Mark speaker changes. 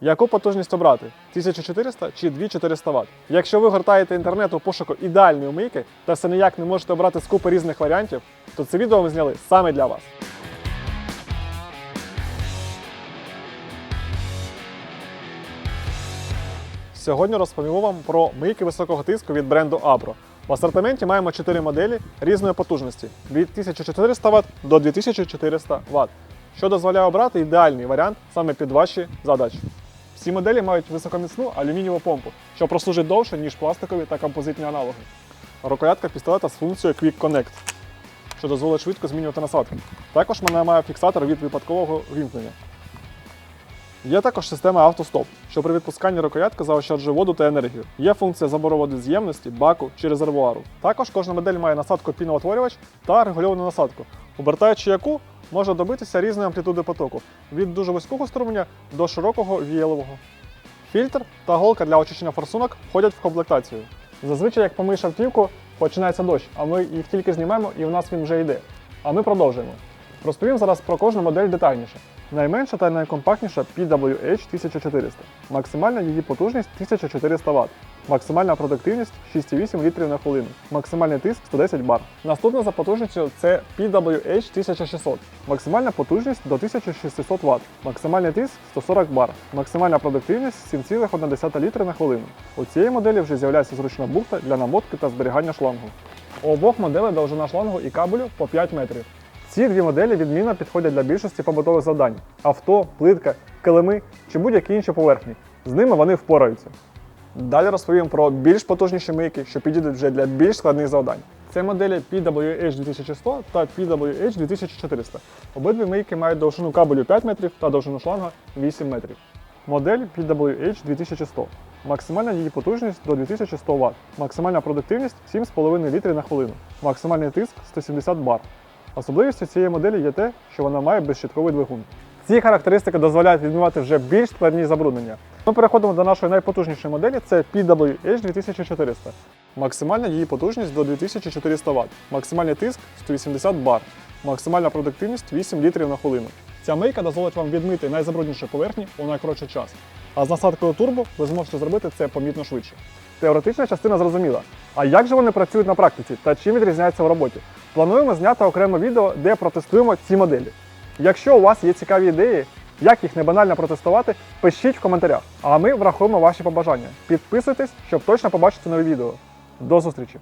Speaker 1: Яку потужність обрати? 1400 чи 2400 Вт? Якщо ви гортаєте інтернет у пошуку ідеальної умийки та все ніяк не можете обрати з купи різних варіантів, то це відео ми зняли саме для вас. Сьогодні розповімо вам про мийки високого тиску від бренду Abro. В асортименті маємо 4 моделі різної потужності від 1400 Вт до 2400 Вт, що дозволяє обрати ідеальний варіант саме під ваші задачі. Всі моделі мають високоміцну алюмінієву помпу, що прослужить довше, ніж пластикові та композитні аналоги. Рукоятка пістолета з функцією Quick Connect, що дозволить швидко змінювати насадки. Також вона має фіксатор від випадкового вімкнення. Є також система автостоп, що при відпусканні рукоятки заощаджує воду та енергію. Є функція забору води з баку чи резервуару. Також кожна модель має насадку піноутворювач та регульовану насадку, обертаючи яку можна добитися різної амплітуди потоку від дуже вузького струмення до широкого віялового. Фільтр та голка для очищення форсунок входять в комплектацію. Зазвичай, як помиєш автівку, починається дощ, а ми їх тільки знімемо і в нас він вже йде. А ми продовжуємо. Розповім зараз про кожну модель детальніше. Найменша та найкомпактніша PWH 1400. Максимальна її потужність 1400 Вт. Максимальна продуктивність 6,8 літрів на хвилину. Максимальний тиск 110 бар. Наступна за потужністю це PWH 1600. Максимальна потужність до 1600 Вт. Максимальний тиск 140 бар. Максимальна продуктивність 7,1 літри на хвилину. У цієї моделі вже з'являється зручна бухта для намотки та зберігання шлангу. У обох моделей довжина шлангу і кабелю по 5 метрів. Ці дві моделі відмінно підходять для більшості побутових завдань: авто, плитка, килими чи будь-які інші поверхні. З ними вони впораються. Далі розповім про більш потужніші мийки, що підійдуть вже для більш складних завдань. Це моделі PWH 2100 та PWH 2400. Обидві мийки мають довжину кабелю 5 метрів та довжину шланга 8 метрів. Модель PWH 2100. Максимальна її потужність до 2100 Вт. Максимальна продуктивність 7,5 літрів на хвилину. Максимальний тиск 170 бар. Особливістю цієї моделі є те, що вона має безщитковий двигун. Ці характеристики дозволяють відмивати вже більш складні забруднення. Ми переходимо до нашої найпотужнішої моделі це PWH 2400. Максимальна її потужність до 2400 Вт, максимальний тиск 180 бар, максимальна продуктивність 8 літрів на хвилину. Ця мийка дозволить вам відмити найзабрудніші поверхні у найкоротший час. А з насадкою турбо ви зможете зробити це помітно швидше. Теоретична частина зрозуміла. А як же вони працюють на практиці та чим відрізняються в роботі? Плануємо зняти окреме відео, де протестуємо ці моделі. Якщо у вас є цікаві ідеї, як їх не банально протестувати, пишіть в коментарях. А ми врахуємо ваші побажання. Підписуйтесь, щоб точно побачити нові відео. До зустрічі!